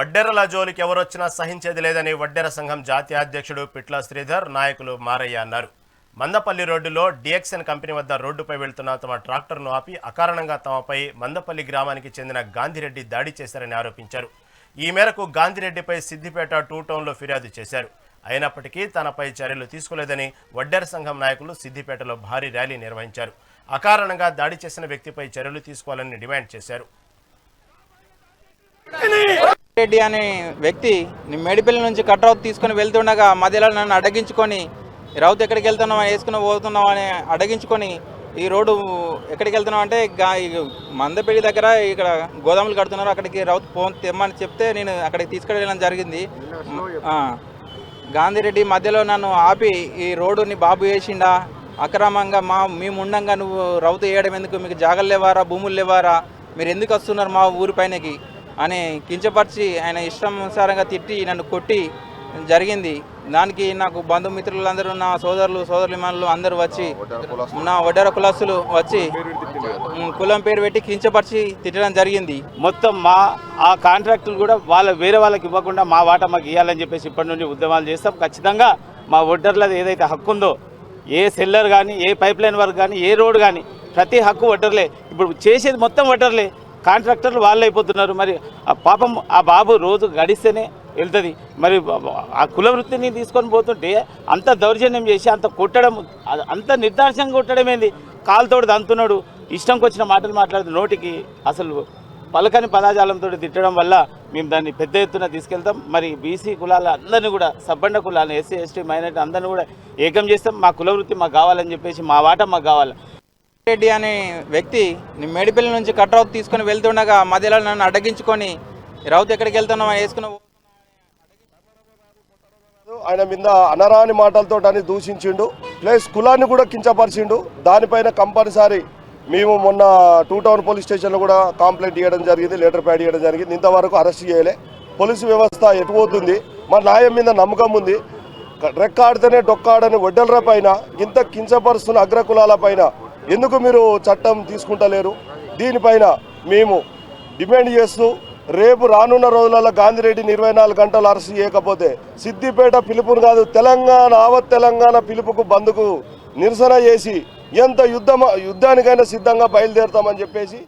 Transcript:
వడ్డెరల జోలికి ఎవరొచ్చినా సహించేది లేదని వడ్డెర సంఘం జాతీయ అధ్యక్షుడు పిట్ల శ్రీధర్ నాయకులు మారయ్య అన్నారు. మందపల్లి రోడ్డులో డిఎక్సెన్ కంపెనీ వద్ద రోడ్డుపై వెళ్తున్న తమ ట్రాక్టర్ను ఆపి అకారణంగా తమపై మందపల్లి గ్రామానికి చెందిన గాంధీరెడ్డి దాడి చేశారని ఆరోపించారు. ఈ మేరకు గాంధీరెడ్డిపై సిద్దిపేట టూ టౌన్లో ఫిర్యాదు చేశారు. అయినప్పటికీ తనపై చర్యలు తీసుకోలేదని వడ్డెర సంఘం నాయకులు సిద్దిపేటలో భారీ ర్యాలీ నిర్వహించారు. అకారణంగా దాడి చేసిన వ్యక్తిపై చర్యలు తీసుకోవాలని డిమాండ్ చేశారు. రెడ్డి అనే వ్యక్తి నేను మేడిపల్లి నుంచి కట్రౌత్ తీసుకొని వెళ్తుండగా మధ్యలో నన్ను అడగించుకొని రౌత్ ఎక్కడికి వెళ్తున్నావు? వేసుకుని పోతున్నావు? అని అడగించుకొని ఈ రోడ్డు ఎక్కడికి వెళ్తున్నావు అంటే మందపేడి మందపల్లి దగ్గర ఇక్కడ గోదాములు కడుతున్నారు. అక్కడికి రౌత్ ఫోన్ తెమ్మని చెప్తే నేను అక్కడికి తీసుకెళ్ళడం జరిగింది. గాంధీరెడ్డి మధ్యలో నన్ను ఆపి ఈ రోడ్డుని బాబు వేసిండా? అక్రమంగా మా మేము ఉండంగా నువ్వు రౌతు వేయడం ఎందుకు? మీకు జాగలు లేవారా? భూములు లేవారా? మీరు ఎందుకు వస్తున్నారు మా ఊరి పైనకి? అని కించపరిచి ఆయన ఇష్టానుసారంగా తిట్టి నన్ను కొట్టి జరిగింది. దానికి నాకు బంధుమిత్రులందరూ నా సోదరులు సోదరులు అందరూ వచ్చి నా వడ్డర కులస్తులు వచ్చి కులం పేరు పెట్టి కించపరిచి తిట్టడం జరిగింది. మొత్తం మా ఆ కాంట్రాక్టులు కూడా వాళ్ళ వేరే వాళ్ళకి ఇవ్వకుండా మా వాటా మాకు ఇవ్వాలని చెప్పేసి ఇప్పటి నుండి ఉద్యమాలు చేస్తాం. ఖచ్చితంగా మా వడ్డర్లది ఏదైతే హక్కు ఉందో ఏ సెల్లర్ కానీ ఏ పైప్ లైన్ వర్క్ కానీ ఏ రోడ్ కానీ ప్రతి హక్కు వడ్డర్లే. ఇప్పుడు చేసేది మొత్తం వడ్డర్లే. కాంట్రాక్టర్లు వాళ్ళు అయిపోతున్నారు. మరి ఆ పాపం ఆ బాబు రోజు గడిస్తేనే వెళ్తుంది. మరి ఆ కుల వృత్తిని తీసుకొని పోతుంటే అంత దౌర్జన్యం చేసి అంత కొట్టడం అంత నిర్దాక్షంగా కొట్టడం ఏంది? కాలుతోడు దంతున్నాడు. ఇష్టంకి వచ్చిన మాటలు మాట్లాడుతూ నోటికి అసలు పలకని పదాజాలంతో తిట్టడం వల్ల మేము దాన్ని పెద్ద ఎత్తున తీసుకెళ్తాం. మరి బీసీ కులాల అందరినీ కూడా సబ్బండ కులాలను ఎస్సీ ఎస్టీ మైనార్టీ అందరినీ కూడా ఏకం చేస్తాం. మా కుల వృత్తి మాకు కావాలని చెప్పేసి మా వాట మాకు కావాలి. రెడ్డి అనే వ్యక్తి నేను మేడిపల్లి నుంచి కట్రౌత్ తీసుకొని వెళ్తుండగా మధ్యలో నన్ను అడ్డగించుకొని రౌత్ ఎక్కడికి వెళ్తున్నావు? వేసుకున్నావు ఆయన మీద అనరాని మాటలతో అని దూషించిండు. ప్లస్ కులాన్ని కూడా కించపరిచిండు. దానిపైన కంపల్సరీ మేము మొన్న టూ టౌన్ పోలీస్ స్టేషన్లో కూడా కంప్లైంట్ ఇవ్వడం జరిగింది లెటర్ ప్యాడ్ ఇవ్వడం జరిగింది. ఇంతవరకు అరెస్ట్ చేయలే. పోలీసు వ్యవస్థ ఎటుపోతుంది మా న్యాయం మీద నమ్మకం ఉంది. రెక్కాడితేనే డొక్కాడని వడ్డెలర పైన ఇంత కించపరుస్తున్న అగ్రకులాల పైన ఎందుకు మీరు చట్టం తీసుకుంటలేరు? దీనిపైన మేము డిమాండ్ చేస్తూ రేపు రానున్న రోజులలో గాంధీరెడ్డి ఇరవై నాలుగు గంటలు అరెస్ట్ చేయకపోతే సిద్దిపేట పిలుపును కాదు తెలంగాణ ఆవత్ తెలంగాణ పిలుపుకు బంద్కు నిరసన చేసి ఎంత యుద్ధం యుద్ధానికైనా సిద్ధంగా బయలుదేరుతామని చెప్పేసి